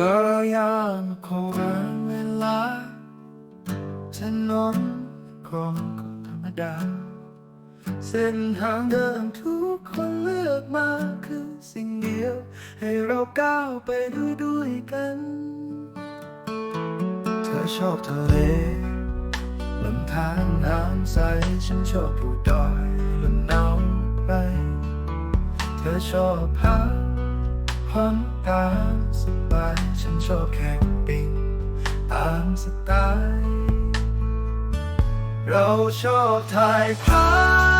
ก็ยังคงวันเวลาถนนคงก็ธรรมดา เส้นทางเดิมทุกคนเลือกมาคือสิ่งเดียว ให้เราก้าวไปด้วยด้วยกัน เธอชอบทะเลลำธารน้ำใสฉันชอบผู้ดอยลำหนาวไป เธอชอบพัก ผ่อมตามสบายฉันชอบแคมปิ้งตามสไตล์ เราชอบถ่ายภาพ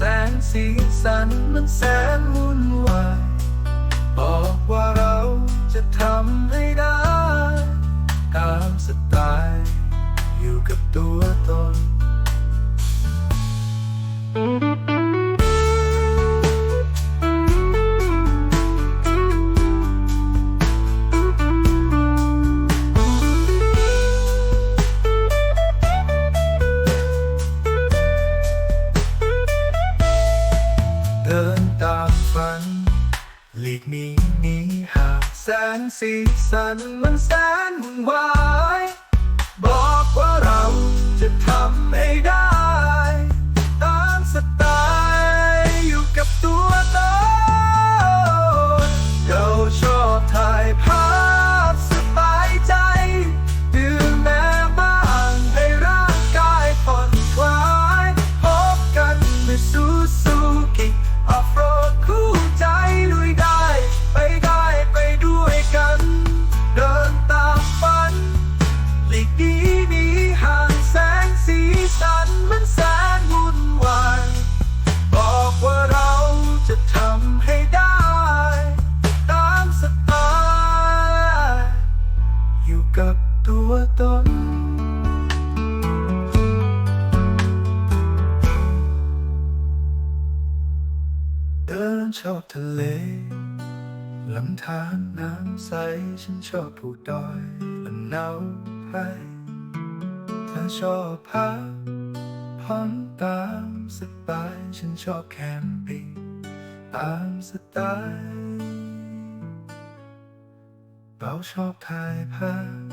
แสงสีสันมันแสนวุ่นวายบอกว่าเราจะทำให้ได้ ตามสไตล์อยู่กับตัวเธอ หลีกหนีหนีหากแสงสีสันมันแสนวุ่นวาย ชอบทะเลลำธารน้ำใส ฉันชอบผู้ดอยและหนาวไปเธอชอบพักผ่อนตามสบายฉันชอบแคมปิ้งตามสไตล์เราชอบถ่ายภาพ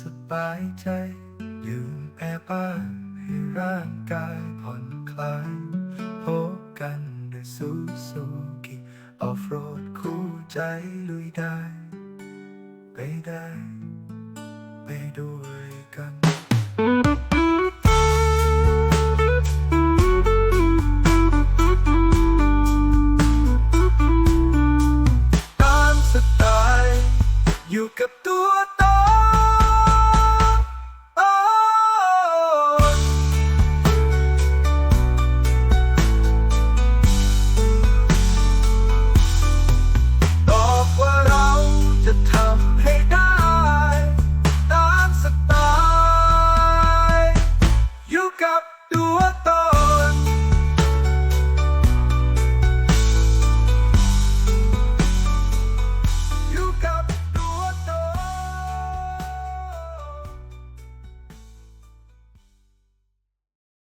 สบายใจดื่มแอร์บ้านให้ร่างกายผ่อนคลาย ใจลุยได้ ไปได้ ไปด้วยกันตามสไตล์อยู่กับตัว